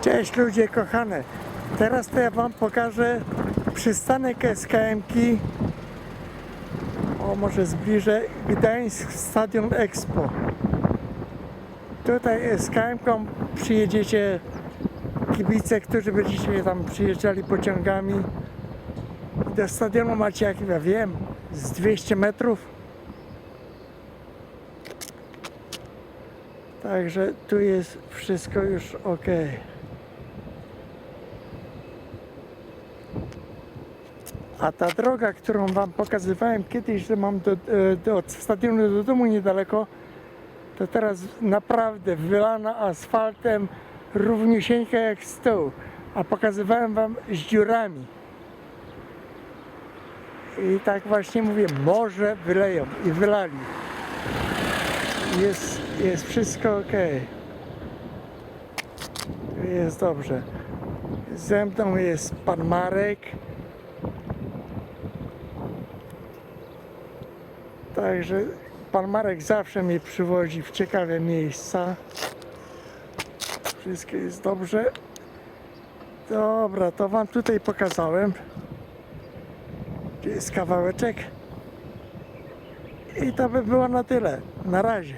Cześć ludzie kochane. Teraz to ja wam pokażę przystanek SKM-ki. O, może zbliżę. Gdańsk Stadion Expo. Tutaj SKM-ką przyjedziecie kibice, którzy będziecie tam przyjeżdżali pociągami. Do stadionu macie, jak ja wiem, z 200 metrów. Także tu jest wszystko już ok. A ta droga, którą Wam pokazywałem kiedyś, że mam do, e, do, od stadionu do domu niedaleko, to teraz naprawdę wylana asfaltem, równiusieńka jak stół. A pokazywałem Wam z dziurami. I tak właśnie mówię, może wyleją i wylali. Jest, jest wszystko ok. Jest dobrze. Ze mną jest pan Marek. Także pan Marek zawsze mnie przywozi w ciekawe miejsca. Wszystko jest dobrze. Dobra, to wam tutaj pokazałem. Tu jest kawałeczek. I to by było na tyle. Na razie.